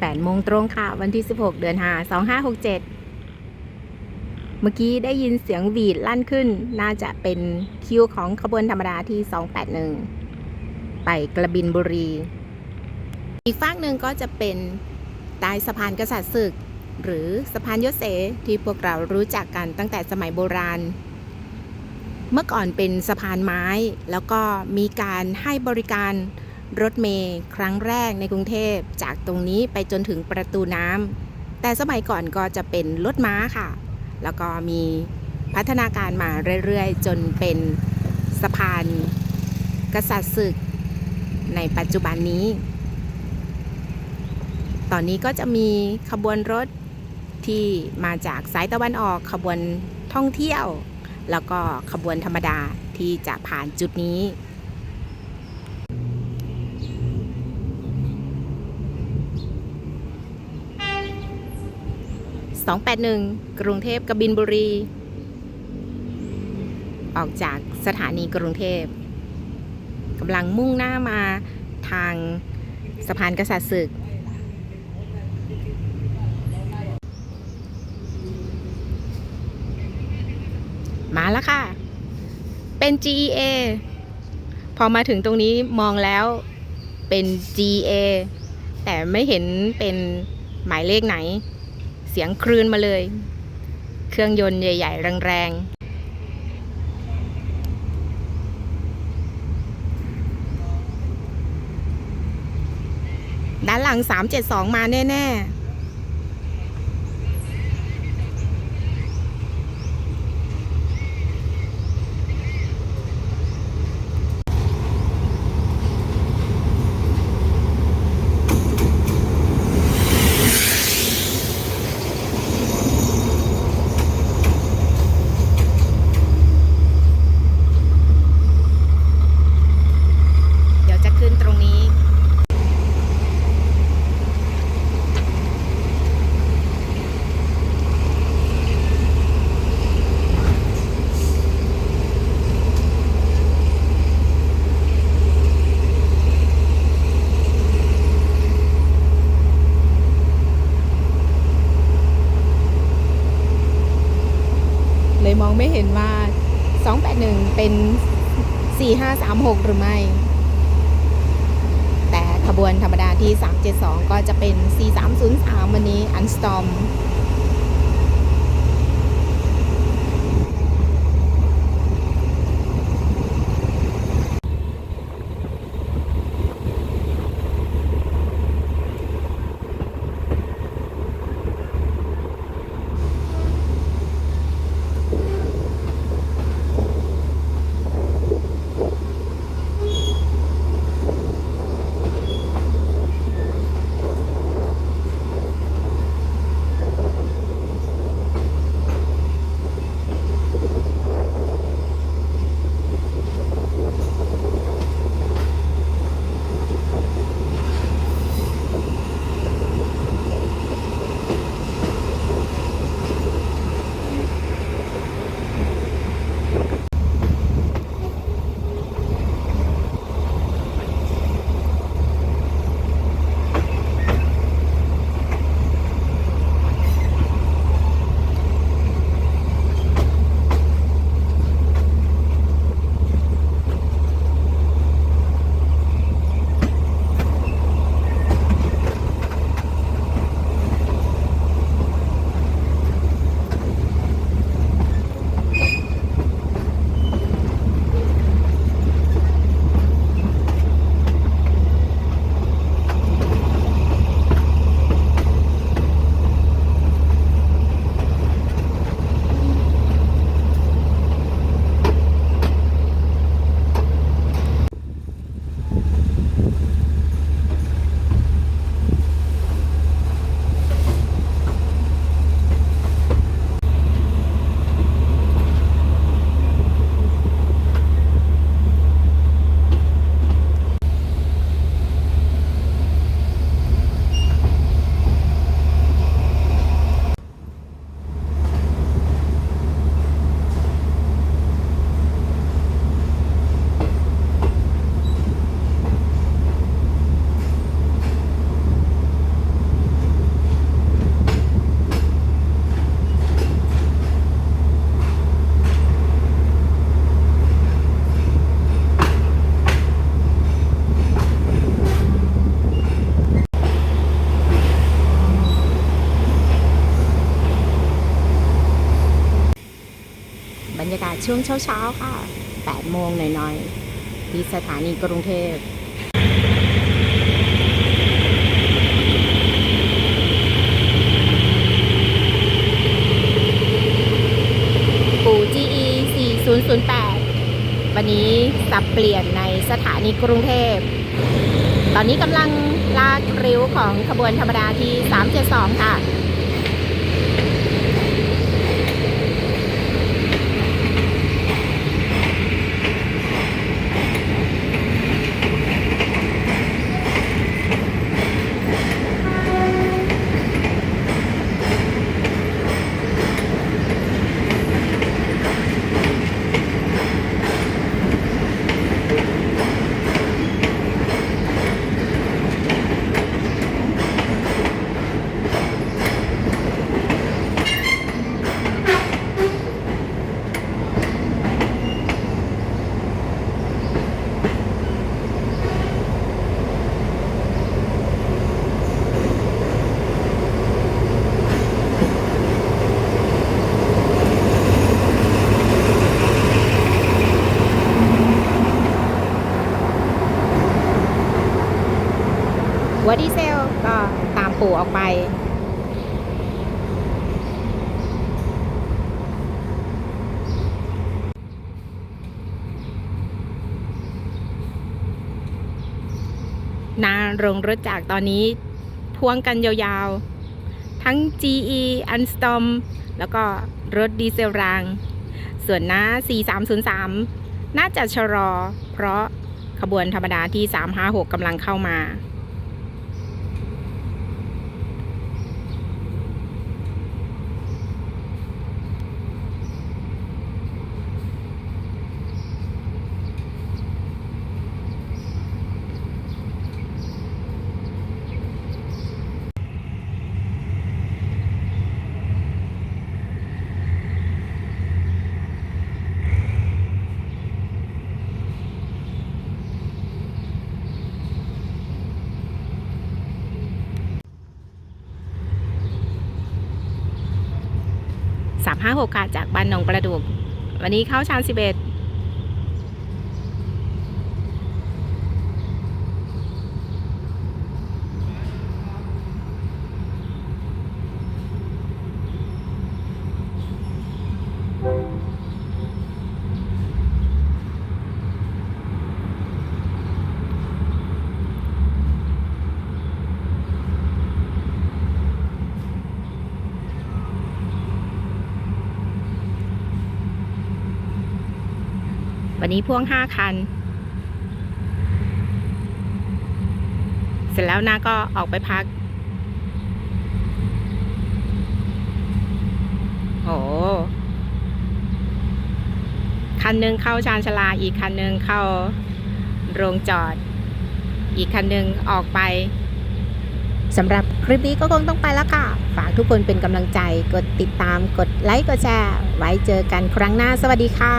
8โมงตรงค่ะ วันที่ 16 เดือน5 2567 เมื่อกี้ได้ยินเสียงหวีดลั่นขึ้น น่าจะเป็นคิวของขบวนธรรมดาที่ 281 ไปกระบินบุรี อีกฝากหนึ่งก็จะเป็นใต้สะพานกษัตริย์ศึก หรือสะพานยศเสที่พวกเรารู้จักกันตั้งแต่สมัยโบราณเมื่อก่อนเป็นสะพานไม้ แล้วก็มีการให้บริการ รถเมย์ครั้งแรกในกรุงเทพจากตรงนี้ไปจนถึงประตูน้ำแต่สมัยก่อนก็จะเป็นรถม้าค่ะ แล้วก็มีพัฒนาการมาเรื่อยๆ จนเป็นสะพานกษัตริย์ศึกในปัจจุบันนี้ ตอนนี้ก็จะมีขบวนรถที่มาจากสายตะวันออกขบวนท่องเที่ยว แล้วก็ขบวนธรรมดาที่จะผ่านจุดนี้ 281 กรุงเทพกบินบุรี ออกจากสถานีกรุงเทพกำลังมุ่งหน้ามาทางสะพานกษัตริย์ศึก มาแล้วค่ะ เป็น GEA พอมาถึงตรงนี้มองแล้วเป็น GA แต่ไม่เห็นเป็นหมายเลขไหน สียงครืนมาเลย เครื่องยนต์ใหญ่ ๆ แรงๆด้านหลัง 372 มาแน่ ๆ เดี๋ยวจะขึ้นตรงนี้ เลยมอง ไม่เห็นว่า 281 เป็น 4536 หรือไม่ แต่ขบวนธรรมดาที่ 372 ก็จะเป็น 4303 วันนี้อันสตอม ช่วงเช้าๆค่ะ 8 โมงหน่อยๆ ที่สถานีกรุงเทพปู่ GE 4008 วันนี้สับเปลี่ยนในสถานีกรุงเทพ ตอนนี้กำลังลากริ้วของขบวนธรรมดาที่ 372 ค่ะ หัวดีเซลก็ตามปู่ออกไป นาโรงรถจากตอนนี้พ่วงกันยาวๆ ทั้ง GE u n s t o r m แล้วก็รถดีเซลราง ส่วนหน้า 4303 น่าจะชะลอ เพราะขบวนธรรมดาที่ 356กำลังเข้ามา 356ค่ะจากบ้านหนองประดูก วันนี้เข้าชาน11 วันนี้พ่วงห้าคัน เสร็จแล้วนาก็ออกไปพัก โอ้คันหนึ่งเข้าชานชาลา อีกคันหนึ่งเข้าโรงจอด อีกคันหนึ่งออกไปสำหรับคลิปนี้ก็คงต้องไปแล้วค่ะ ฝากทุกคนเป็นกำลังใจ กดติดตาม กดไลค์ กดแชร์ ไว้เจอกันครั้งหน้า สวัสดีค่ะ